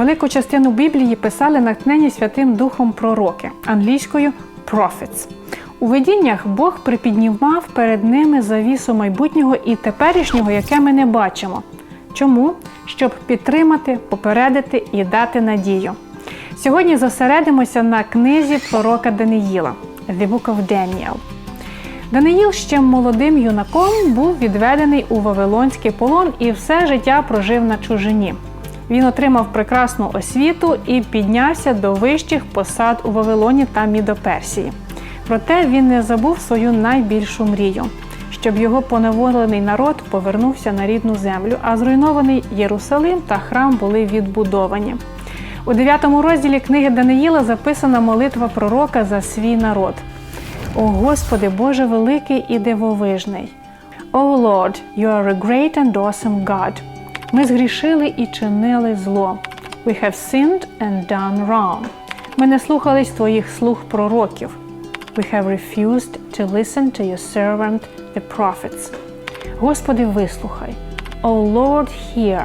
Велику частину Біблії писали натхнені Святим Духом пророки англійською prophets. У видіннях Бог припіднімав перед ними завісу майбутнього і теперішнього, яке ми не бачимо. Чому? Щоб підтримати, попередити і дати надію. Сьогодні зосередимося на книзі пророка Даниїла The Book of Daniel. Даниїл ще молодим юнаком був відведений у Вавилонський полон і все життя прожив на чужині. Він отримав прекрасну освіту і піднявся до вищих посад у Вавилоні та Мідоперсії. Проте він не забув свою найбільшу мрію, щоб його поневолений народ повернувся на рідну землю, а зруйнований Єрусалим та храм були відбудовані. У 9 розділі книги Даниїла записана молитва пророка за свій народ. О Господи, Боже великий і дивовижний. O Lord, you are a great and awesome God. Ми згрішили і чинили зло. We have sinned and done wrong. Ми не слухались твоїх слуг пророків. We have refused to listen to your servant, the prophets. Господи, вислухай. O Lord, hear.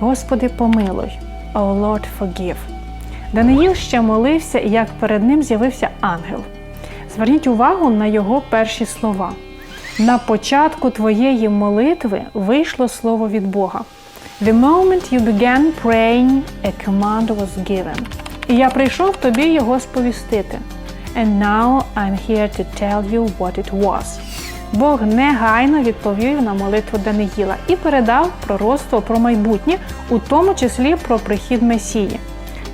Господи, помилуй. O Lord, forgive. Даниїл ще молився, як перед ним з'явився ангел. Зверніть увагу на його перші слова. На початку твоєї молитви вийшло слово від Бога. The moment you began praying, a command was given. І я прийшов тобі його сповістити. And now I'm here to tell you what it was. Бог негайно відповів на молитву Даниїла і передав пророцтво про майбутнє, у тому числі про прихід Месії.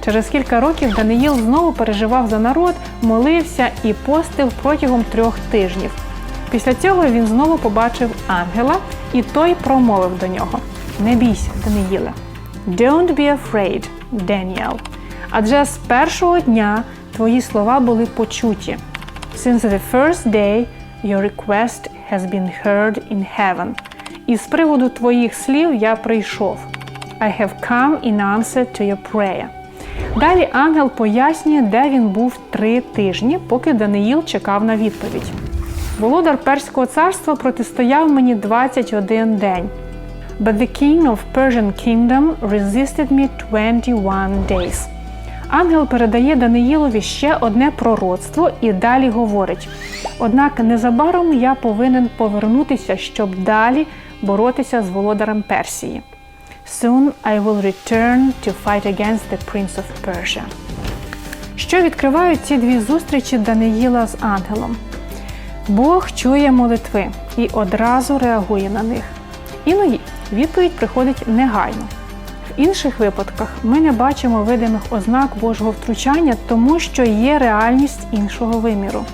Через кілька років Даниїл знову переживав за народ, молився і постив протягом трьох тижнів. Після цього він знову побачив ангела, і той промовив до нього: Не бійся, Даниїле. Don't be afraid, Daniel. Адже з першого дня твої слова були почуті. Since the first day your request has been heard in heaven. І з приводу твоїх слів я прийшов. I have come in answer to your prayer. Далі ангел пояснює, де він був три тижні, поки Даниїл чекав на відповідь. Володар Перського царства протистояв мені 21 день. But the king of Persian kingdom resisted me 21 days. Ангел передає Даниїлові ще одне пророцтво і далі говорить: однак незабаром я повинен повернутися, щоб далі боротися з володарем Персії. Soon I will return to fight against the prince of Persia. Що відкривають ці дві зустрічі Даниїла з ангелом? Бог чує молитви і одразу реагує на них. Іноді відповідь приходить негайно. В інших випадках ми не бачимо видимих ознак Божого втручання, тому що є реальність іншого виміру.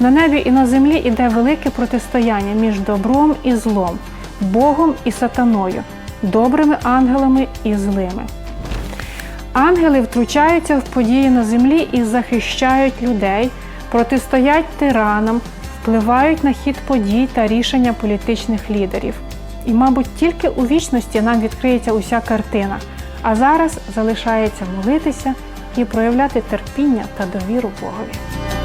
На небі і на землі іде велике протистояння між добром і злом, Богом і сатаною, добрими ангелами і злими. Ангели втручаються в події на землі і захищають людей, протистоять тиранам, впливають на хід подій та рішення політичних лідерів. І, мабуть, тільки у вічності нам відкриється уся картина, а зараз залишається молитися і проявляти терпіння та довіру Богові.